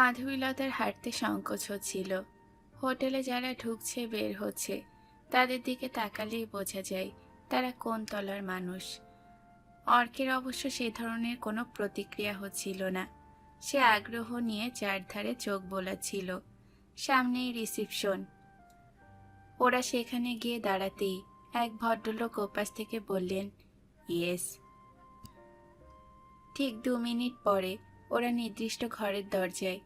মাধবীলতার হাঁটতে সংকোচ হচ্ছিল হোটেলে যারা ঢুকছে বের হচ্ছে, তাদের দিকে তাকালেই বোঝা যায় তারা কোন তলার মানুষ। অর্কের অবশ্য সে ধরনের কোনো প্রতিক্রিয়া হচ্ছিল না। সে আগ্রহ নিয়ে চারধারে চোখ বোলাচ্ছিল। সামনেই রিসিপশন। ওরা সেখানে গিয়ে দাঁড়াতেই এক ভদ্রলোক ওপাশ থেকে বললেন, ইয়েস। ঠিক দু মিনিট পরে ওরা নির্দিষ্ট ঘরের দরজায়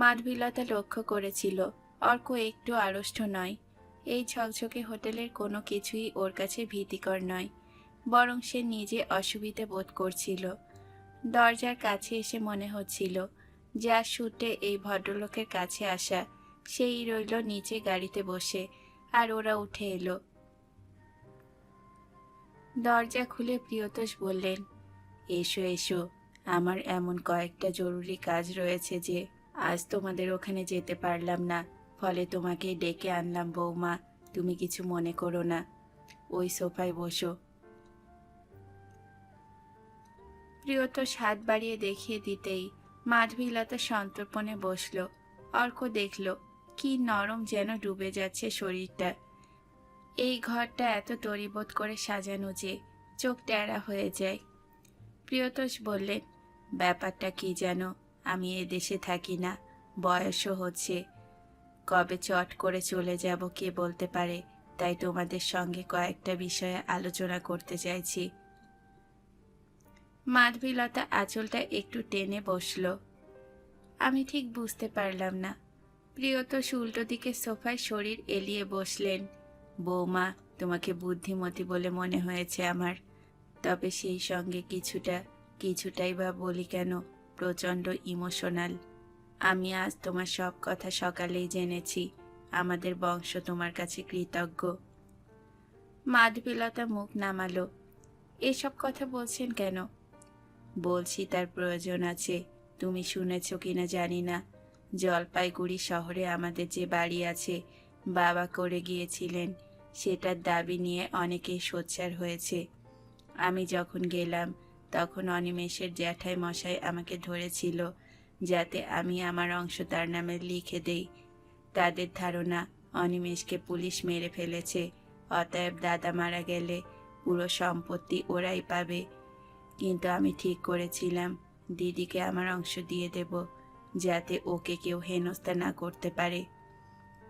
মাধবীলতা লক্ষ্য করেছিল, অর্ক একটু আড়ষ্ট নয়। এই ঝকঝকে হোটেলের কোনো কিছুই ওর কাছে ভীতিকর নয়, বরং সে নিজে অসুবিধে বোধ করছিল। দরজার কাছে এসে মনে হচ্ছিল যার সূত্রে এই ভদ্রলোকের কাছে আসা, সেই রইল নিচে গাড়িতে বসে, আর ওরা উঠে এলো। দরজা খুলে প্রিয়তোষ বললেন, এসো এসো, আমার এমন কয়েকটা জরুরি কাজ রয়েছে যে আজ তোমাদের ওখানে যেতে পারলাম না, ফলে তোমাকে ডেকে আনলাম বৌমা, তুমি কিছু মনে করো না। ওই সোফায় বসো। প্রিয়তোষ হাত বাড়িয়ে দেখিয়ে দিতেই মাধবীলতা সন্তর্পণে বসল। অর্ক দেখল, কি নরম যেন ডুবে যাচ্ছে শরীরটা। এই ঘরটা এত তরিবোধ করে সাজানো যে চোখ টেরা হয়ে যায়। প্রিয়তোষ বললেন, ব্যাপারটা কি জানো আমি এ দেশে থাকি না, বয়সও হচ্ছে। কবে চট করে চলে যাব কে বলতে পারে? তাই তোমাদের সঙ্গে কয়েকটা বিষয়ে আলোচনা করতে চাইছি। মাধবীলতা আঁচলটা একটু টেনে বসল। আমি ঠিক বুঝতে পারলাম না। প্রিয়তোষ উল্টো দিকে সোফায় শরীর এলিয়ে বসলেন। বৌমা, তোমাকে বুদ্ধিমতী বলে মনে হয়েছে আমার। তবে সেই সঙ্গে কিছুটা, কিছুটাই বা বলি কেন? প্রচণ্ড ইমোশনাল। আমি আজ তোমার সব কথা সকালেই জেনেছি। আমাদের বংশ তোমার কাছে কৃতজ্ঞ। মাধবীলতা মুখ নামালো। এসব কথা বলছেন কেন? বলছি তার প্রয়োজন আছে। তুমি শুনেছ কিনা জানি না। জলপাইগুড়ি শহরে আমাদের যে বাড়ি আছে, বাবা করে গিয়েছিলেন। সেটার দাবি নিয়ে অনেকেই সোচ্চার হয়েছে। আমি যখন গেলাম তখন অনিমেষের জ্যাঠাই মশাই আমাকে ধরেছিল যাতে আমি আমার অংশ তার নামে লিখে দেই। তাদের ধারণা অনিমেষকে পুলিশ মেরে ফেলেছে, অতএব দাদা মারা গেলে পুরো সম্পত্তি ওরাই পাবে। কিন্তু আমি ঠিক করেছিলাম, দিদিকে আমার অংশ দিয়ে দেব, যাতে ওকে কেউ হেনস্থা না করতে পারে।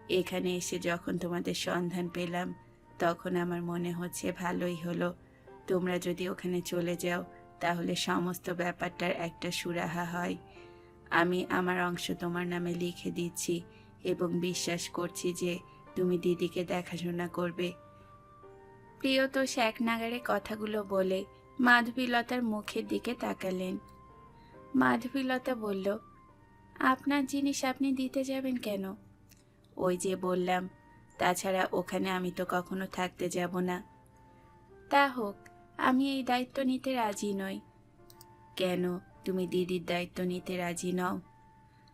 এখানে এসে যখন তোমাদের সন্ধান পেলাম, তখন আমার মনে হচ্ছে ভালোই হলো। তোমরা যদি ওখানে চলে যাও তাহলে সমস্ত ব্যাপারটার একটা সুরাহা হয়। আমি আমার অংশ তোমার নামে লিখে দিচ্ছি এবং বিশ্বাস করছি যে তুমি দিদিকে দেখাশোনা করবে। প্রিয়তোষ এক নাগারে কথাগুলো বলে মাধবীলতার মুখের দিকে তাকালেন। মাধবীলতা বলল, আপনার জিনিস আপনি দিতে যাবেন কেন? ওই যে বললাম, তাছাড়া ওখানে আমি তো কখনো থাকতে যাব না। তা হোক আমি এই দায়িত্ব নিতে রাজি নই। কেন তুমি দিদির দায়িত্ব নিতে রাজি নও?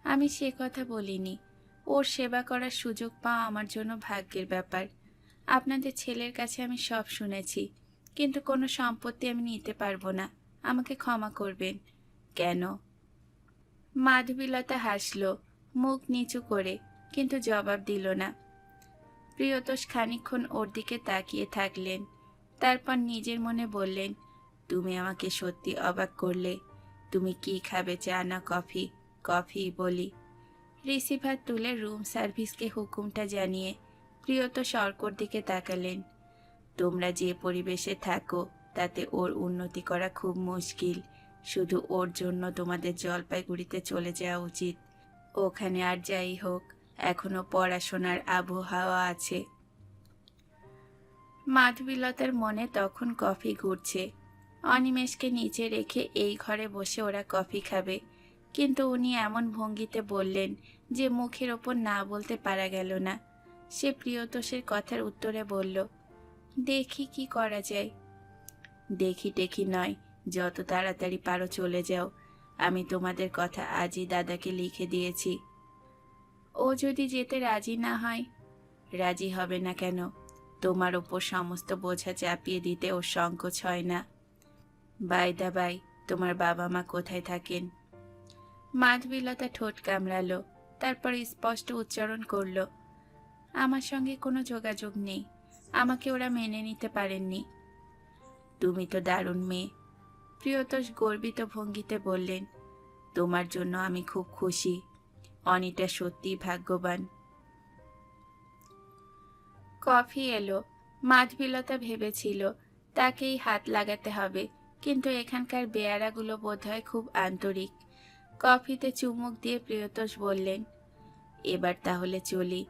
আমি সে কথা বলিনি। ওর সেবা করার সুযোগ পাওয়া আমার জন্য ভাগ্যের ব্যাপার। আপনাদের ছেলের কাছে আমি সব শুনেছি, কিন্তু কোনো সম্পত্তি আমি নিতে পারব না। আমাকে ক্ষমা করবেন। কেন? মাধবীলতা হাসল, মুখ নিচু করে, কিন্তু জবাব দিল না। প্রিয়তোষ খানিক্ষণ ওর দিকে তাকিয়ে থাকলেন। তারপর নিজের মনে বললেন, তুমি আমাকে সত্যি অবাক করলে। তুমি কি খাবে চা না কফি? কফি বলি। রিসিভার তুলে রুম সার্ভিসকে হুকুমটা জানিয়ে প্রিয়ত অর্কর দিকে তাকালেন। তোমরা যে পরিবেশে থাকো, তাতে ওর উন্নতি করা খুব মুশকিল। শুধু ওর জন্য তোমাদের জলপাইগুড়িতে চলে যাওয়া উচিত। ওখানে আর যাই হোক, এখনও পড়াশোনার আবহাওয়া আছে। মাধবীলতার মনে তখন কফি ঘুরছে। অনিমেষকে নিচে রেখে এই ঘরে বসে ওরা কফি খাবে। কিন্তু উনি এমন ভঙ্গিতে বললেন যে মুখের ওপর না বলতে পারা গেল না। সে প্রিয়তোষের কথার উত্তরে বলল, দেখি কি করা যায়। দেখি টেকি নয়, যত তাড়াতাড়ি পারো চলে যাও। আমি তোমাদের কথা আজই দাদাকে লিখে দিয়েছি। ও যদি যেতে রাজি না হয়? রাজি হবে না কেন? তোমার ওপর সমস্ত বোঝা চাপিয়ে দিতে ওর সংকোচ হয় না। বাই দা বাই, তোমার বাবা মা কোথায় থাকেন? মাধবীলতা ঠোঁট কামড়ালো, তারপর স্পষ্ট উচ্চারণ করল, আমার সঙ্গে কোনো যোগাযোগ নেই, আমাকে ওরা মেনে নিতে পারেননি। তুমি তো দারুণ মেয়ে। প্রিয়তোষ গর্বিত ভঙ্গিতে বললেন, তোমার জন্য আমি খুব খুশি। অনিটা সত্যিই ভাগ্যবান। কফি এলো। মাধবীলতা ভেবেছিল, তাকেই হাত লাগাতে হবে, কিন্তু এখানকার বেয়ারাগুলো বোধহয় খুব আন্তরিক। কফিতে চুমুক দিয়ে প্রিয়তোষ বললেন, এবার তাহলে চলি।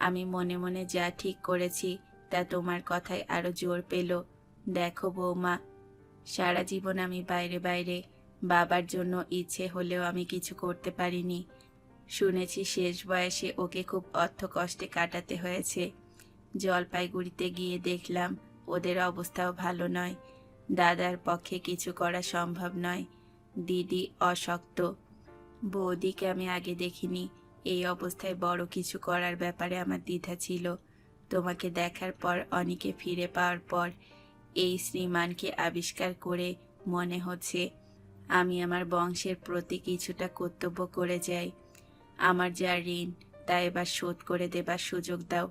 আমি মনে মনে যা ঠিক করেছি, তা তোমার কথায় আরও জোর পেল। দেখো বৌমা, সারা জীবন আমি বাইরে বাইরে, বাবার জন্য ইচ্ছে হলেও আমি কিছু করতে পারিনি। শুনেছি শেষ বয়সে ওকে খুব অর্থ কষ্টে কাটাতে হয়েছে। জলপাইগুড়িতে গিয়ে দেখলাম, ওদের অবস্থাও ভালো নয়। দাদার পক্ষে কিছু করা সম্ভব নয়। দিদি অশক্ত। বৌদিকে আমি আগে দেখিনি। এই অবস্থায় বড় কিছু করার ব্যাপারে আমার দ্বিধা ছিল। তোমাকে দেখার পর অনেকে ফিরে পাওয়ার পর এই শ্রীমানকে আবিষ্কার করে মনে হচ্ছে আমি আমার বংশের প্রতি কিছুটা কর্তব্য করে যাই। আমার যা ঋণ, তা এবার শোধ করে দেবার সুযোগ দাও।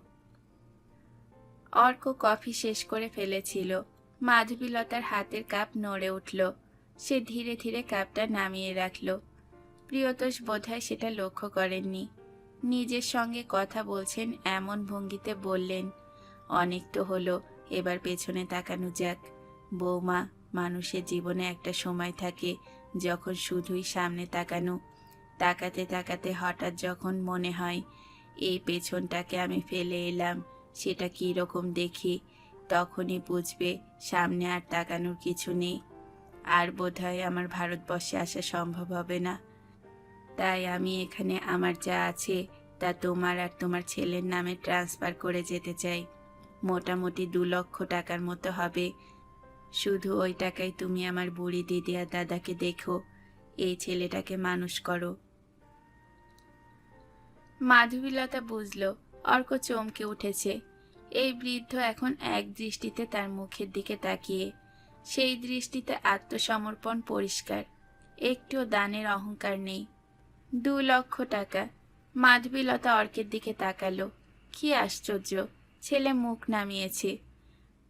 অর্ক কফি শেষ করে ফেলেছিল। মাধবীলতার হাতের কাপ নড়ে উঠল। সে ধীরে ধীরে কাপটা নামিয়ে রাখল। প্রিয়তোষ বোধহয় সেটা লক্ষ্য করেননি। নিজের সঙ্গে কথা বলছেন এমন ভঙ্গিতে বললেন, অনেক তো হলো, এবার পেছনে তাকানো যাক। বৌমা, মানুষের জীবনে একটা সময় থাকে যখন শুধুই সামনে তাকানো। তাকাতে তাকাতে হঠাৎ যখন মনে হয়, এই পেছনটাকে আমি ফেলে এলাম সেটা কী রকম দেখি তখনই বুঝবে সামনে আর তাকানোর কিছু নেই। আর বোধহয় আমার ভারতবর্ষে আসা সম্ভব হবে না। তাই আমি এখানে আমার যা আছে তা তোমার আর তোমার ছেলের নামে ট্রান্সফার করে যেতে চাই। মোটামুটি দু লক্ষ টাকার মতো হবে। শুধু ওই টাকায় তুমি আমার বুড়ি দিদি আর দাদাকে দেখো। এই ছেলেটাকে মানুষ করো। মাধবীলতা বুঝলো। অর্ক চমকে উঠেছে। এই বৃদ্ধ এখন এক দৃষ্টিতে তার মুখের দিকে তাকিয়ে, সেই দৃষ্টিতে আত্মসমর্পণ পরিষ্কার। একটিও দানের অহংকার নেই। দু লক্ষ টাকা। মাধবীলতা অর্কের দিকে তাকালো। কি আশ্চর্য, ছেলে মুখ নামিয়েছে।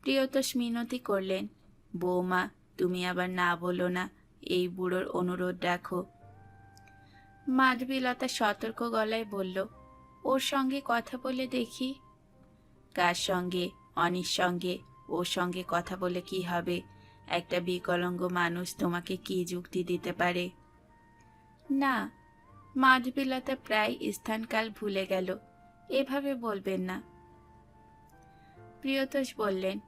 প্রিয়তোষ মিনতি করলেন, বৌমা, তুমি আবার না বলো না, এই বুড়োর অনুরোধ রাখো। মাধবীলতা সতর্ক গলায় বলল ওর সঙ্গে কথা বলে দেখি। কার সঙ্গে? অনির সঙ্গে। ওর সঙ্গে কথা বলে কি হবে? একটা বিকলঙ্গ মানুষ তোমাকে কি যুক্তি দিতে পারে? না, মাধবীলতা প্রায় স্থানকাল ভুলে গেল। এভাবে বলবেন না। প্রিয়তোষ বললেন,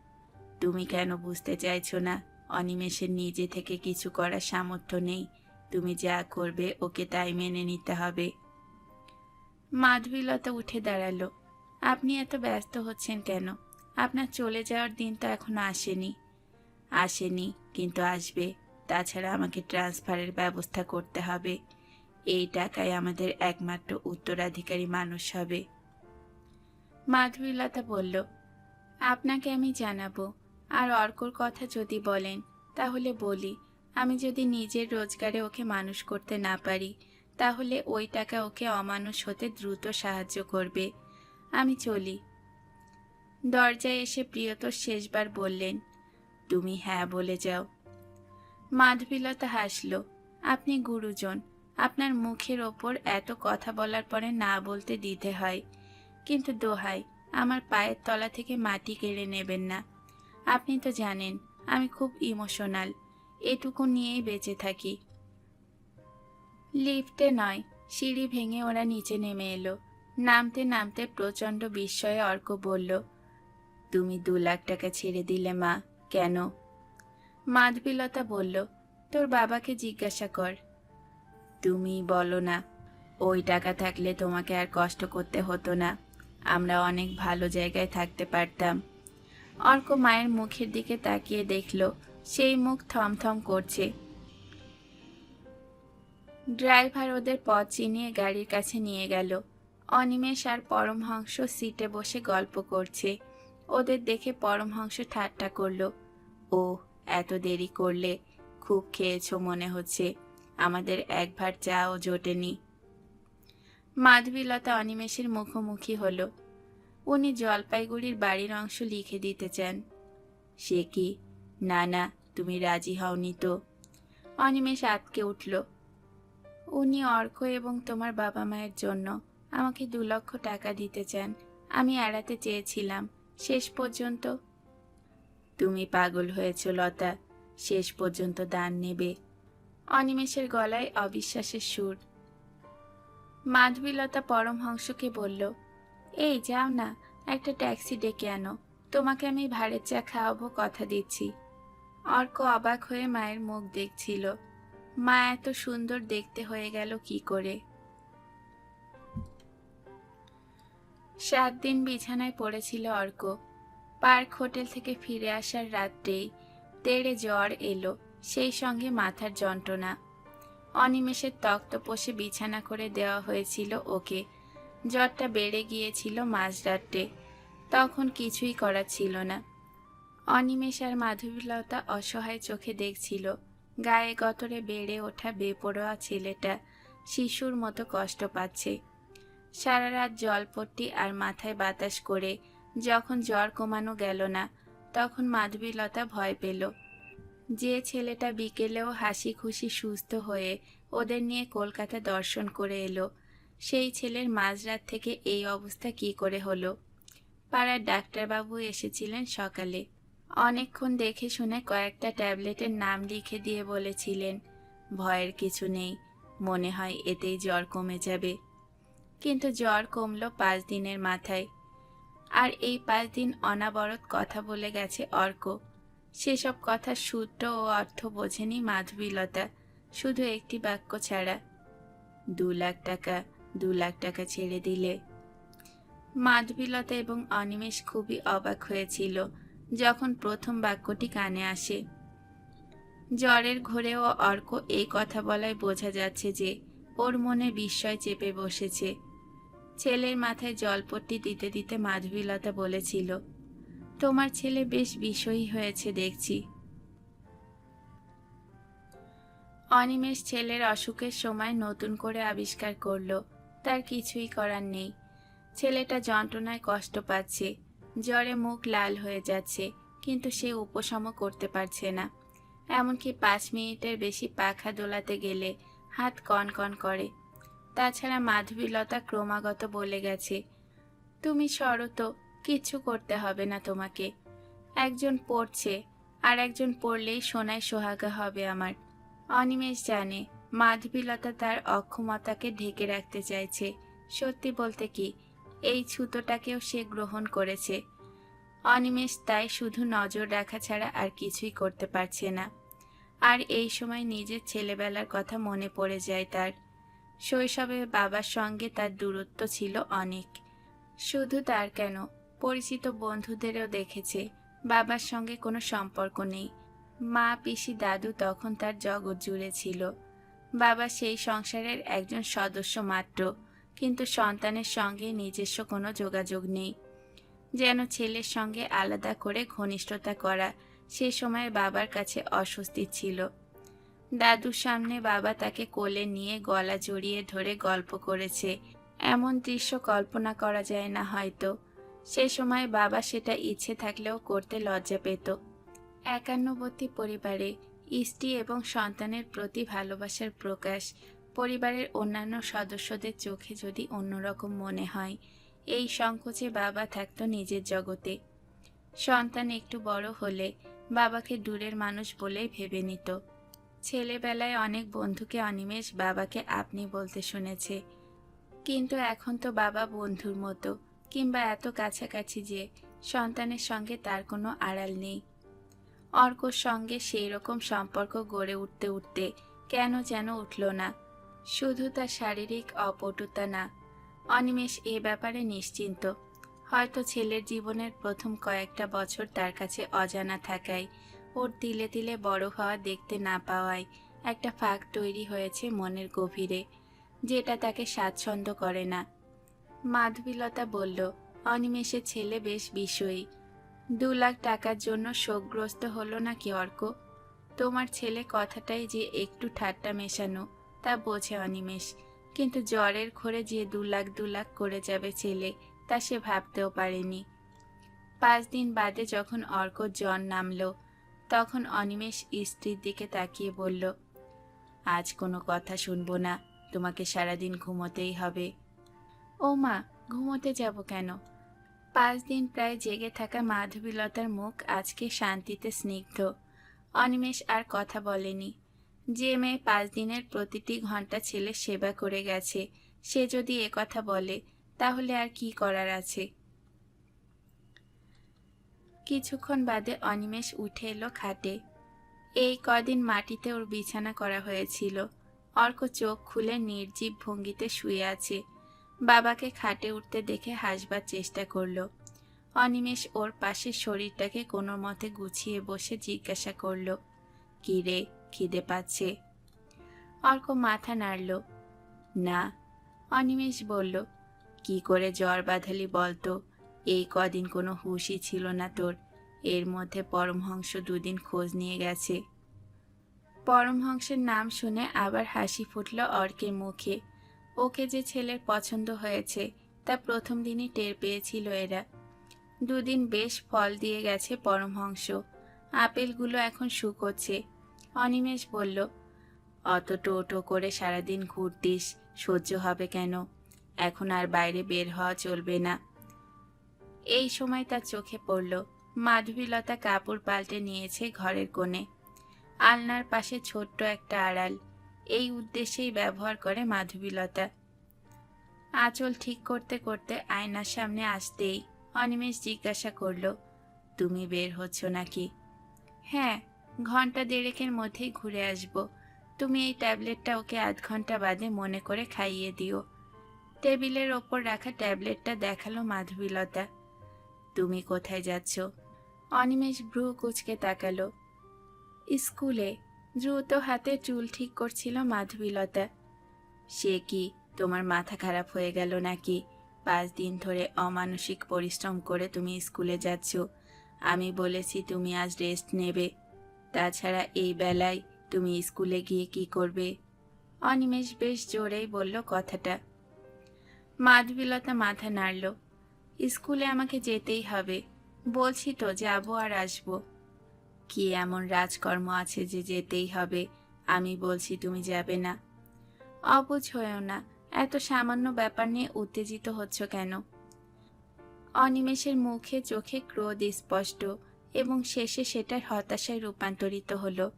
তুমি কেন বুঝতে চাইছো না? অনিমেষের নিজে থেকে কিছু করার সামর্থ্য নেই। তুমি যা করবে ওকে তাই মেনে নিতে হবে। মাধবীলতা উঠে দাঁড়াল। আপনি এত ব্যস্ত হচ্ছেন কেন? আপনার চলে যাওয়ার দিন তো এখনও আসেনি। আসেনি, কিন্তু আসবে। তাছাড়া আমাকে ট্রান্সফারের ব্যবস্থা করতে হবে। এই টাকায় আমাদের একমাত্র উত্তরাধিকারী মানুষ হবে। মাধবীলতা বলল, আপনাকে আমি জানাব। আর অর্কর কথা যদি বলেন, তাহলে বলি, আমি যদি নিজের রোজগারে ওকে মানুষ করতে না পারি তাহলে ওই টাকা ওকে অমানুষ হতে দ্রুত সাহায্য করবে। আমি চলি। দরজায় এসে প্রিয়তর শেষবার বললেন, তুমি হ্যাঁ বলে যাও। মাধবীলতা হাসল, আপনি গুরুজন, আপনার মুখের ওপর এত কথা বলার পরে না বলতে দিতে হয়। কিন্তু দোহাই, আমার পায়ের তলা থেকে মাটি কেড়ে নেবেন না। আপনি তো জানেন, আমি খুব ইমোশনাল, এটুকু নিয়েই বেঁচে থাকি। লিফটে নয়, সিঁড়ি ভেঙে ওরা নিচে নেমে এলো। নামতে নামতে প্রচণ্ড বিস্ময়ে অর্ক বলল, তুমি দু লাখ টাকা ছেড়ে দিলে মা, কেন? মাধবীলতা বলল, তোর বাবাকে জিজ্ঞাসা কর। তুমি বলো না, ওই টাকা থাকলে তোমাকে আর কষ্ট করতে হতো না, আমরা অনেক ভালো জায়গায় থাকতে পারতাম। অর্ক মায়ের মুখের দিকে তাকিয়ে দেখল, সেই মুখ থমথম করছে। ড্রাইভার ওদের পথ চিনিয়ে গাড়ির কাছে নিয়ে গেল। অনিমেষ আর পরমহংস সিটে বসে গল্প করছে। ওদের দেখে পরমহংস ঠাট্টা করল, ও, এত দেরি করলে খুব খেয়েছো মনে হচ্ছে। আমাদের এক ভার চাও জোটেনি। মাধবীলতা অনিমেষের মুখোমুখি হলো। উনি জলপাইগুড়ির বাড়ির অংশ লিখে দিতে চান। সে কি? না না, তুমি রাজি হওনি তো? অনিমেষ আটকে উঠল। উনি অর্ক এবং তোমার বাবা মায়ের জন্য আমাকে দু লক্ষ টাকা দিতে চান আমি এড়াতে চেয়েছিলাম। শেষ পর্যন্ত তুমি পাগল হয়েছ, লতা। শেষ পর্যন্ত দান নেবে। অনিমেষের গলায় অবিশ্বাসের সুর। মাধবীলতা পরমহংসকে বলল, এই যাও না, একটা ট্যাক্সি ডেকে আনো। তোমাকে আমি ভাড়ের চা খাওয়াবো কথা দিচ্ছি। অর্ক অবাক হয়ে মায়ের মুখ দেখছিল। মা এত সুন্দর দেখতে হয়ে গেল কি করে? সাত দিন বিছানায় পড়েছিল অর্ক। পার্ক হোটেল থেকে ফিরে আসার রাত্রেই তেড়ে জ্বর এলো, সেই সঙ্গে মাথার যন্ত্রণা। অনিমেষের তক্তপোষে বিছানা করে দেওয়া হয়েছিল ওকে। জ্বরটা বেড়ে গিয়েছিল মাঝরাত্রে, তখন কিছুই করা ছিল না। অনিমেষ আর মাধবীলতা অসহায় চোখে দেখছিল। গায়ে গতরে বেড়ে ওঠা বেপরোয়া ছেলেটা শিশুর মতো কষ্ট পাচ্ছে। সারা রাত জলপট্টি আর মাথায় বাতাস করে যখন জ্বর কমানো গেল না, তখন মাধবীলতা ভয় পেল। যে ছেলেটা বিকেলেও হাসি খুশি সুস্থ হয়ে ওদের নিয়ে কলকাতা দর্শন করে এলো, সেই ছেলের মাঝরাত থেকে এই অবস্থা কি করে হলো? পাড়ার ডাক্তারবাবু এসেছিলেন সকালে। অনেকক্ষণ দেখে শুনে কয়েকটা ট্যাবলেটের নাম লিখে দিয়ে বলেছিলেন, ভয়ের কিছু নেই, মনে হয় এতেই জ্বর কমে যাবে। কিন্তু জ্বর কমল পাঁচ দিনের মাথায়। আর এই পাঁচ দিন অনাবরত কথা বলে গেছে অর্ক। সেসব কথার সূত্র ও অর্থ বোঝেনি মাধবীলতা, শুধু একটি বাক্য ছাড়া, দু লাখ টাকা, দু লাখ টাকা ছেড়ে দিলে। মাধবীলতা এবং অনিমেষ খুবই অবাক হয়েছিল। যখন প্রথম বাক্যটি কানে আসে। জ্বরের ঘোরেও অর্ক এই কথা বলায় বোঝা যাচ্ছে যে ওর মনে বিস্ময় চেপে বসেছে। ছেলের মাথায় জলপট্টি দিতে দিতে মাধবীলতা বলেছিল, তোমার ছেলে বেশ বিষয়ী হয়েছে দেখছি। অনিমেষ ছেলের অসুখের সময় নতুন করে আবিষ্কার করল, তার কিছুই করার নেই। ছেলেটা যন্ত্রণায় কষ্ট পাচ্ছে। জ্বরে মুখ লাল হয়ে যাচ্ছে, কিন্তু সে উপশম করতে পারছে না। এমনকি পাঁচ মিনিটের বেশি পাখা দোলাতে গেলে হাত কন কন করে। তাছাড়া মাধবীলতা ক্রমাগত বলে গেছে, তুমি সরো তো কিচ্ছু করতে হবে না তোমাকে। একজন পড়ছে, আর একজন পড়লেই সোনায় সোহাগা হবে আমার। অনিমেষ জানে, মাধবীলতা তার অক্ষমতাকে ঢেকে রাখতে চাইছে। সত্যি বলতে কি এই ছুতোটাকেও সে গ্রহণ করেছে। অনিমেষ তাই শুধু নজর রাখা ছাড়া আর কিছুই করতে পারছে না। আর এই সময় নিজের ছেলেবেলার কথা মনে পড়ে যায় তার। শৈশবে বাবার সঙ্গে তার দূরত্ব ছিল অনেক। শুধু তার কেন, পরিচিত বন্ধুদেরও দেখেছে, বাবার সঙ্গে কোনো সম্পর্ক নেই। মা, পিসি, দাদু তখন তার জগৎ জুড়ে ছিল। বাবা সেই সংসারের একজন সদস্য মাত্র। কিন্তু সন্তানের সঙ্গে নিজস্ব কোনো যোগাযোগ নেই। যেন ছেলের সঙ্গে আলাদা করে ঘনিষ্ঠতা করা সে সময় বাবার কাছে অস্বস্তি ছিল। দাদুর সামনে বাবা তাকে কোলে নিয়ে গলা জড়িয়ে ধরে গল্প করেছে। এমন দৃশ্য কল্পনা করা যায় না হয়তো। সে সময় বাবা সেটা ইচ্ছে থাকলেও করতে লজ্জা পেত। একান্নবর্তী পরিবারে স্ত্রী এবং সন্তানের প্রতি ভালোবাসার প্রকাশ পরিবারের অন্যান্য সদস্যদের চোখে যদি অন্যরকম মনে হয়, এই সংকোচে বাবা থাকতো নিজের জগতে। সন্তান একটু বড় হলে বাবাকে দূরের মানুষ বলেই ভেবে নিত। ছেলেবেলায় অনেক বন্ধুকে অনিমেষ বাবাকে আপনি বলতে শুনেছে। কিন্তু এখন তো বাবা বন্ধুর মতো, কিংবা এত কাছাকাছি যে সন্তানের সঙ্গে তার কোনো আড়াল নেই। অর্কর সঙ্গে সেই রকম সম্পর্ক গড়ে উঠতে উঠতে কেন যেন উঠল না। শুধু তার শারীরিক অপটুতা না, অনিমেষ এ ব্যাপারে নিশ্চিন্ত। হয়তো ছেলের জীবনের প্রথম কয়েকটা বছর তার কাছে অজানা থাকায়, ওর তিলে তিলে বড় হওয়া দেখতে না পাওয়ায় একটা ফাঁক তৈরি হয়েছে মনের গভীরে, যেটা তাকে স্বাচ্ছন্দ্য করে না। মাধবীলতা বলল, অনিমেষের ছেলে বেশ বিষয়ী। দু লাখ টাকার জন্য শোকগ্রস্ত হলো নাকি অর্ক? তোমার ছেলে কথাটাই যে একটু ঠাট্টা মেশানো। তা বোঝে অনিমেষ। কিন্তু জ্বরের ঘরে যে দু লাখ দু লাখ করে যাবে ছেলে, তা সে ভাবতেও পারেনি। পাঁচ দিন বাদে যখন অর্ক জ্বর নামলো, তখন অনিমেষ স্ত্রীর দিকে তাকিয়ে বলল, আজ কোনো কথা শুনব না, তোমাকে সারাদিন ঘুমোতেই হবে। ও মা, ঘুমোতে যাব কেন? পাঁচ দিন প্রায় জেগে থাকা মাধবীলতার মুখ আজকে শান্তিতে স্নিগ্ধ। অনিমেষ আর কথা বলেনি। যে মেয়ে পাঁচ দিনের প্রতিটি ঘণ্টা ছেলে সেবা করে গেছে, সে যদি কথা বলে, তাহলে আর কি করার আছে? কিছুক্ষণ বাদে অনিমেষ উঠে এলো খাটে। এই কদিন মাটিতে ওর বিছানা করা হয়েছিল। অর্ক চোখ খুলে নির্জীব ভঙ্গিতে শুয়ে আছে। বাবাকে খাটে উঠতে দেখে হাসবার চেষ্টা করল। অনিমেষ ওর পাশে শরীরটাকে কোনো মতে গুছিয়ে বসে জিজ্ঞাসা করল কি রে খিদে পাচ্ছে। অর্ক মাথা নাড়ল। না, অনিমেষ বলল। কি করে জ্বর বাঁধালি বলতো? এই কদিন কোনো হুঁশই ছিল না তোর। এর মধ্যে পরমহংস দুদিন খোঁজ নিয়ে গেছে। পরমহংসের নাম শুনে আবার হাসি ফুটল অর্কের মুখে। ওকে যে ছেলের পছন্দ হয়েছে, তা প্রথম দিনই টের পেয়েছিল এরা। দুদিন বেশ ফল দিয়ে গেছে পরমহংস। আপেলগুলো এখন শুকোচ্ছে। অনিমেষ বলল, অত টোটো করে সারাদিন ঘুরতিস, সহ্য হবে কেন? এখন আর বাইরে বের হওয়া চলবে না। এই সময় তার চোখে পড়ল, মাধবীলতা কাপড় পাল্টে নিয়েছে ঘরের কোণে। আলনার পাশে ছোট্ট একটা আড়াল, এই উদ্দেশ্যেই ব্যবহার করে মাধবীলতা। আঁচল ঠিক করতে করতে আয়নার সামনে আসতেই অনিমেষ জিজ্ঞাসা করল, তুমি বের হচ্ছ নাকি? হ্যাঁ। ঘণ্টা দেড়েকের মধ্যেই ঘুরে আসব। তুমি এই ট্যাবলেটটা ওকে আধ ঘণ্টা বাদে মনে করে খাইয়ে দিও। টেবিলের ওপর রাখা ট্যাবলেটটা দেখাল মাধবীলতা। তুমি কোথায় যাচ্ছ? অনিমেষ ভ্রু কুচকে তাকালো। স্কুলে। দ্রুত হাতে চুল ঠিক করছিল মাধবীলতা। সে কি তোমার মাথা খারাপ হয়ে গেল নাকি? পাঁচ দিন ধরে অমানসিক পরিশ্রম করে তুমি স্কুলে যাচ্ছ। আমি বলেছি তুমি আজ রেস্ট নেবে। তাছাড়া এই বেলায় তুমি স্কুলে গিয়ে কি করবে? অনিমেষ বেশ জোরেই বলল কথাটা। মাধবীলতা মাথা নাড়ল। স্কুলে আমাকে যেতেই হবে। বলছি তো, যাব আর আসব। কি এমন রাজকর্ম আছে যে যেতেই হবে? আমি বলছি, তুমি যাবে না। অবুঝ হয়েও না, এত সামান্য ব্যাপার নিয়ে উত্তেজিত হচ্ছ কেন? অনিমেষের মুখে চোখে ক্রোধ স্পষ্ট। এবং শেষে সেটার হতাশায় রূপান্তরিত হলো।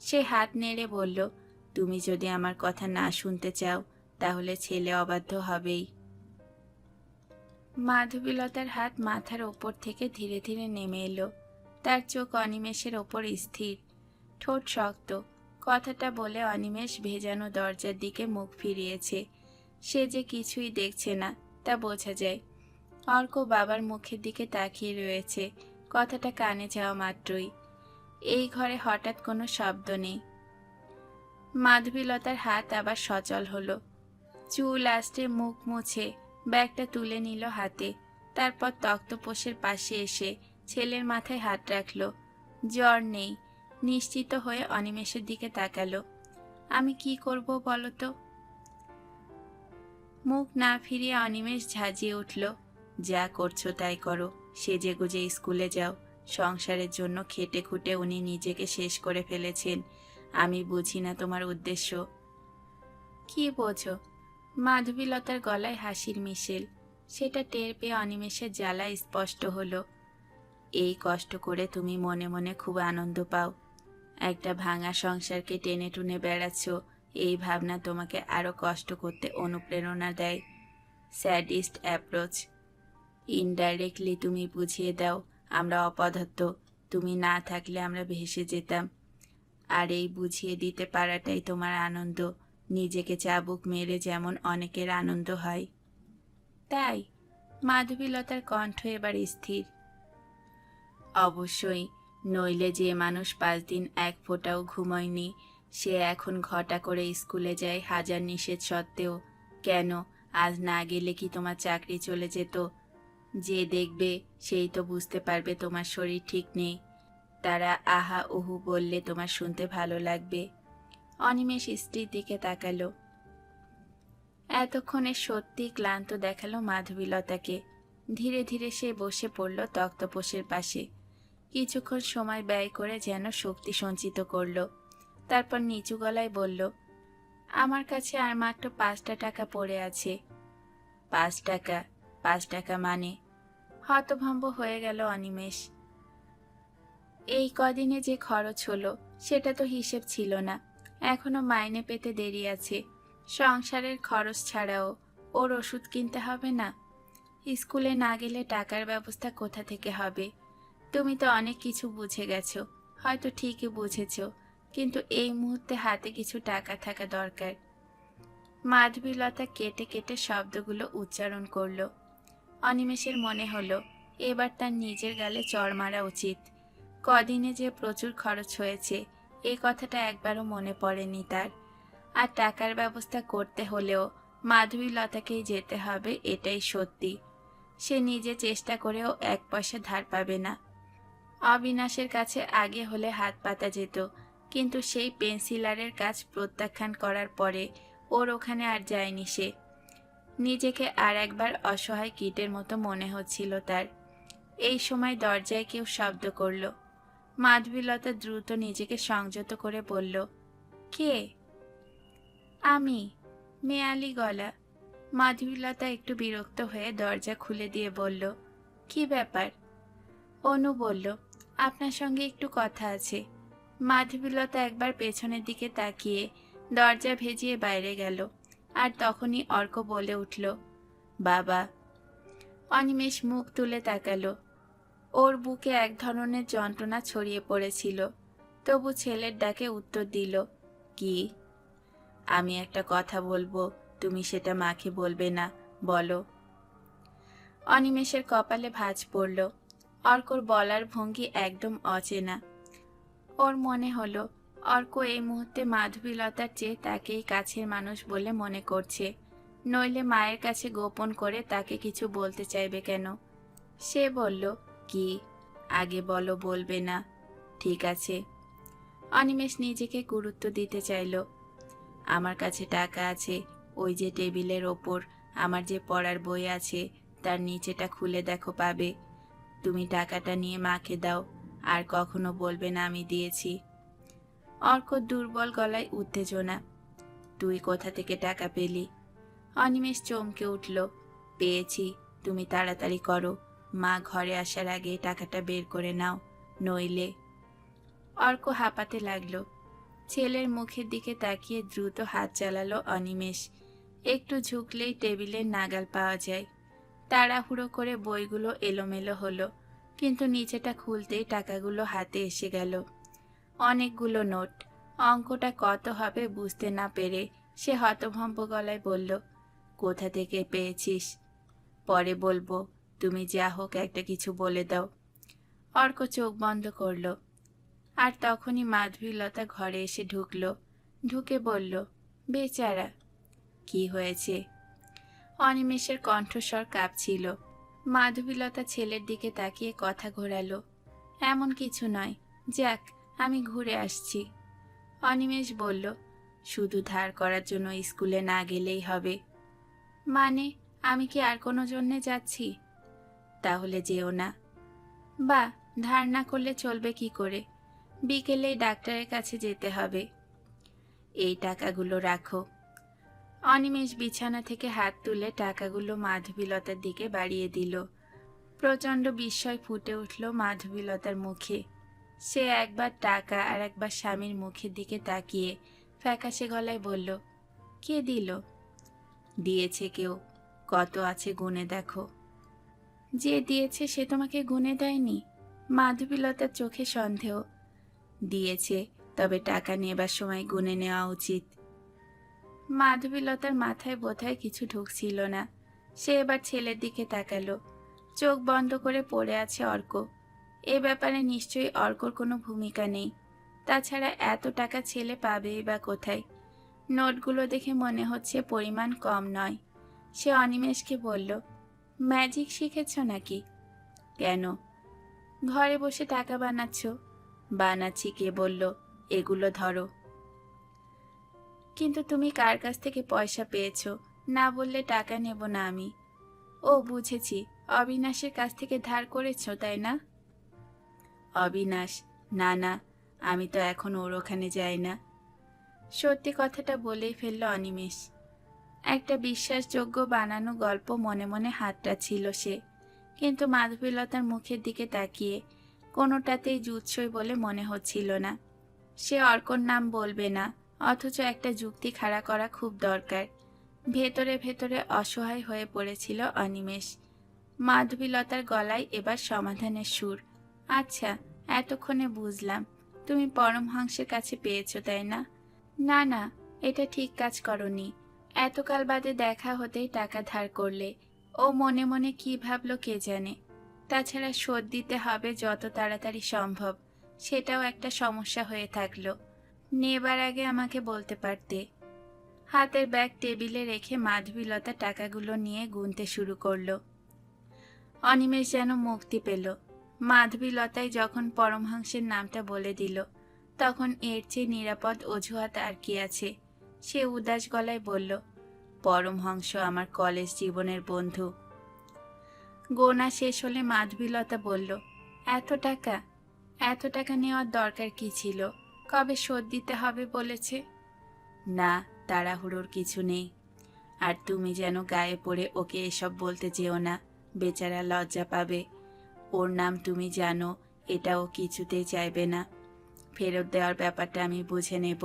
সে হাত নেড়ে বলল, তুমি যদি আমার কথা না শুনতে চাও, তাহলে ছেলে অবাধ্য হবেই। মাধবীলতার হাত মাথার ওপর থেকে ধীরে ধীরে নেমে এলো। তার চোখ অনিমেষের ওপর স্থির, ঠোঁট শক্ত। কথাটা বলে অনিমেষ ভেজানো দরজার দিকে মুখ ফিরিয়েছে। সে যে কিছুই দেখছে না, তা বোঝা যায়। অর্ক বাবার মুখের দিকে তাকিয়ে রয়েছে। কথাটা কানে যাওয়া মাত্রই। এই ঘরে হঠাৎ কোনো শব্দ নেই। মাধবীলতার হাত আবার সচল হলো। চুল আসতে মুখ মুছে ব্যাগটা তুলে নিল হাতে। তারপর তক্তপোষের পাশে এসে ছেলের মাথায় হাত রাখল। জ্বর নেই, নিশ্চিত হয়ে অনিমেষের দিকে তাকালো। আমি কি করব বলো তো? মুখ না ফিরিয়ে অনিমেষ ঝাঁজিয়ে উঠল, যা করছ তাই করো। সেজে গুজে স্কুলে যাও। সংসারের জন্য খেটে খুটে উনি নিজেকে শেষ করে ফেলেছেন। আমি বুঝি না তোমার উদ্দেশ্য। কি বোঝো? মাধবীলতার গলায় হাসির মিশেল। সেটা টের পেয়ে অনিমেষের জ্বালা স্পষ্ট হলো। এই কষ্ট করে তুমি মনে মনে খুব আনন্দ পাও। একটা ভাঙা সংসারকে টেনে টুনে বেড়াচ্ছ। এই ভাবনা তোমাকে আরও কষ্ট করতে অনুপ্রেরণা দেয়। Sadist approach. ইনডাইরেক্টলি তুমি বুঝিয়ে দাও, আমরা অপদার্থ। তুমি না থাকলে আমরা ভেসে যেতাম। আর এই বুঝিয়ে দিতে পারাটাই তোমার আনন্দ। নিজেকে চাবুক মেরে যেমন অনেকের আনন্দ হয়। তাই, মাধবীলতার কণ্ঠ এবার স্থির। অবশ্যই, নইলে যে মানুষ পাঁচ দিন এক ফোঁটাও ঘুমোয়নি, সে এখন ঘটা করে স্কুলে যায় হাজার নিষেধ সত্ত্বেও। কেন, আজ না গেলে কি তোমার চাকরি চলে যেত? যে দেখবে, সেই তো বুঝতে পারবে তোমার শরীর ঠিক নেই। তারা আহা উহু বললে তোমার শুনতে ভালো লাগবে। অনিমেষ স্ত্রীর দিকে তাকালো। এতক্ষণে সত্যি ক্লান্ত দেখাল মাধবীলতাকে। ধীরে ধীরে সে বসে পড়ল তক্তপোষের পাশে। কিছুক্ষণ সময় ব্যয় করে যেন শক্তি সঞ্চিত করল। তারপর নিচু গলায় বলল, আমার কাছে আর মাত্র পাঁচটা টাকা পড়ে আছে। পাঁচ টাকা? পাঁচ টাকা মানে? হতভম্ব হয়ে গেল অনিমেষ। এই কদিনে যে খরচ হলো, সেটা তো হিসেব ছিল না। এখনও মাইনে পেতে দেরি আছে। সংসারের খরচ ছাড়াও ওর ওষুধ কিনতে হবে না? স্কুলে না গেলে টাকার ব্যবস্থা কোথা থেকে হবে? তুমি তো অনেক কিছু বুঝে গেছো, হয়তো ঠিকই বুঝেছ, কিন্তু এই মুহূর্তে হাতে কিছু টাকা থাকা দরকার। মাধবীলতা কেটে কেটে শব্দগুলো উচ্চারণ করল। অনিমেষের মনে হলো, এবার তার নিজের গালে চড় মারা উচিত। কদিনে যে প্রচুর খরচ হয়েছে এই কথাটা একবারও মনে পড়েনি তার। আর টাকার ব্যবস্থা করতে হলেও মাধবীলতাকেই যেতে হবে, এটাই সত্যি। সে নিজে চেষ্টা করেও এক পয়সা ধার পাবে না। অবিনাশের কাছে আগে হলে হাত পাতা যেত, কিন্তু সেই পেন্সিলারের কাজ প্রত্যাখ্যান করার পরে ওর ওখানে আর যায়নি সে। নিজেকে আর একবার অসহায় কীটের মতো মনে হচ্ছিল তার। এই সময় দরজায় কেউ শব্দ করল। মাধবীলতা দ্রুত নিজেকে সংযত করে বলল, কে? আমি, মেয়ালি গলা। মাধবীলতা একটু বিরক্ত হয়ে দরজা খুলে দিয়ে বলল, কি ব্যাপার? অনু বলল, আপনার সঙ্গে একটু কথা আছে। মাধবীলতা একবার পেছনের দিকে তাকিয়ে দরজা ভেজিয়ে বাইরে গেল। আর তখনই অর্ক বলে উঠল, বাবা। অনিমেষ মুখ তুলে তাকালো। ওর বুকে এক ধরনের যন্ত্রণা ছড়িয়ে পড়েছিল। তবু ছেলের ডাকে উত্তর দিল, কি? আমি একটা কথা বলব, তুমি সেটা মাকে বলবে না, বলো। অনিমেষের কপালে ভাঁজ পড়ল। অর্কর বলার ভঙ্গি একদম অচেনা। ওর মনে হলো অর্ক এই মুহূর্তে মাধবীলতার চেয়ে তাকেই কাছের মানুষ বলে মনে করছে। নইলে মায়ের কাছে গোপন করে তাকে কিছু বলতে চাইবে কেন? সে বলল, কি? আগে বলো, বলবে না। ঠিক আছে। অনিমেষ নিজেকে গুরুত্ব দিতে চাইল। আমার কাছে টাকা আছে। ওই যে টেবিলের ওপর আমার যে পড়ার বই আছে, তার নিচেটা খুলে দেখো পাবে। তুমি টাকাটা নিয়ে মাকে দাও। আর কখনো বলবে না আমি দিয়েছি। অর্ক দুর্বল গলায় উত্তেজনা। তুই কোথা থেকে টাকা পেলি? অনিমেষ চমকে উঠল। পেয়েছি, তুমি তাড়াতাড়ি করো। মা ঘরে আসার আগে টাকাটা বের করে নাও, নইলে। অর্ক হাঁপাতে লাগল। ছেলের মুখের দিকে তাকিয়ে দ্রুত হাত চালালো অনিমেষ। একটু ঝুঁকলেই টেবিলের নাগাল পাওয়া যায়। তাড়াহুড়ো করে বইগুলো এলোমেলো হলো, কিন্তু নিচেটা খুলতেই টাকাগুলো হাতে এসে গেল। অনেকগুলো নোট। অঙ্কটা কত হবে বুঝতে না পেরে সে হতভম্ব গলায় বলল, কোথা থেকে পেয়েছিস? পরে বলব, তুমি যা হোক একটা কিছু বলে দাও। অর্ক চোখ বন্ধ করল। আর তখনই মাধবীলতা ঘরে এসে ঢুকলো। ঢুকে বলল, বেচারা, কি হয়েছে? অনিমেষের কণ্ঠস্বর কাঁপছিল। মাধবীলতা ছেলের দিকে তাকিয়ে কথা ঘোরালো। এমন কিছু নয়, যাক আমি ঘুরে আসছি। অনিমেষ বলল, শুধু ধার করার জন্য স্কুলে না গেলেই হবে। মানে আমি কি আর কোনো জন্যে যাচ্ছি? তাহলে যেও না। বা, ধার না করলে চলবে কি করে? বিকেলেই ডাক্তারের কাছে যেতে হবে। এই টাকাগুলো রাখো। অনিমেষ বিছানা থেকে হাত তুলে টাকাগুলো মাধবীলতার দিকে বাড়িয়ে দিল। প্রচণ্ড বিস্ময় ফুটে উঠল মাধবীলতার মুখে। সে একবার টাকা আর একবার স্বামীর মুখের দিকে তাকিয়ে ফ্যাকাশে গলায় বলল, কে দিল? দিয়েছে কেউ। কত আছে গুনে দেখো। যে দিয়েছে সে তোমাকে গুনে দেয়নি? মাধবীলতার চোখে সন্দেহ। দিয়েছে, তবে টাকা নেবার সময় গুনে নেওয়া উচিত। মাধবীলতার মাথায় বোধহয় কিছু ঢুকছিল না। সে এবার ছেলের দিকে তাকালো। চোখ বন্ধ করে পড়ে আছে অর্ক। এ ব্যাপারে নিশ্চয়ই অর্কর কোনো ভূমিকা নেই। তাছাড়া এত টাকা ছেলে পাবেই বা কোথায়? নোটগুলো দেখে মনে হচ্ছে পরিমাণ কম নয়। সে অনিমেষকে বলল, ম্যাজিক শিখেছ নাকি? কেন? ঘরে বসে টাকা বানাচ্ছ? বানাচ্ছি, কে বলল, এগুলো ধরো। কিন্তু তুমি কার কাছ থেকে পয়সা পেয়েছ? না বললে টাকা নেব না আমি। ও, বুঝেছি। অবিনাশের কাছ থেকে ধার করেছ, তাই না? অবিনাশ না না আমি তো এখন ওর ওখানে যাই না। সত্যি কথাটা বলেই ফেলল অনিমেষ। একটা বিশ্বাসযোগ্য বানানো গল্প মনে মনে হাতটা ছিল সে। কিন্তু মাধবীলতার মুখের দিকে তাকিয়ে কোনোটাতেই জুৎসই বলে মনে হচ্ছিল না। সে অর্কর নাম বলবে না, অথচ একটা যুক্তি খাড়া করা খুব দরকার। ভেতরে ভেতরে অসহায় হয়ে পড়েছিল অনিমেষ। মাধবীলতার গলায় এবার সমাধানের সুর। আচ্ছা এতক্ষণে বুঝলাম। তুমি পরমহংসের কাছে পেয়েছ, তাই না? না না, এটা ঠিক কাজ করনি। এতকাল বাদে দেখা হতেই টাকা ধার করলে। ও মনে মনে কি ভাবলো কে জানে? তাছাড়া শোধ দিতে হবে যত তাড়াতাড়ি সম্ভব। সেটাও একটা সমস্যা হয়ে থাকল। নেবার আগে আমাকে বলতে পারতে। হাতের ব্যাগ টেবিলে রেখে মাধবীলতা টাকাগুলো নিয়ে গুনতে শুরু করল। অনিমেষ যেন মুক্তি পেল। মাধবীলতাই যখন পরমহংসের নামটা বলে দিল, তখন এর চেয়ে নিরাপদ অজুহাত আর কি আছে? সে উদাস গলায় বলল, পরমহংস আমার কলেজ জীবনের বন্ধু। গোনা শেষ হলে মাধবীলতা বলল, এত টাকা? এত টাকা নেওয়ার দরকার কি ছিল? কবে শোধ দিতে হবে বলেছে? না, তাড়াহুড়োর কিছু নেই। আর তুমি যেন গায়ে পড়ে ওকে এসব বলতে যেও না, বেচারা লজ্জা পাবে। ওর নাম তুমি জানো এটা ও কিছুতেই চাইবে না। ফেরত দেওয়ার ব্যাপারটা আমি বুঝে নেব।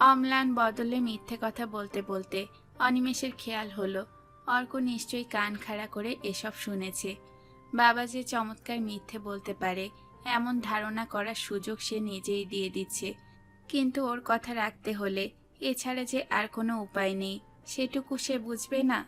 অম্লান বদলে মিথ্যে কথা বলতে বলতে অনিমেষের খেয়াল হলো। অর্ক নিশ্চয়ই কান খাড়া করে এসব শুনেছে। বাবা যে চমৎকার মিথ্যে বলতে পারে, এমন ধারণা করার সুযোগ সে নিজেই দিয়ে দিচ্ছে। কিন্তু ওর কথা রাখতে হলে এছাড়া যে আর কোনো উপায় নেই, সেটুকু সে বুঝবে না।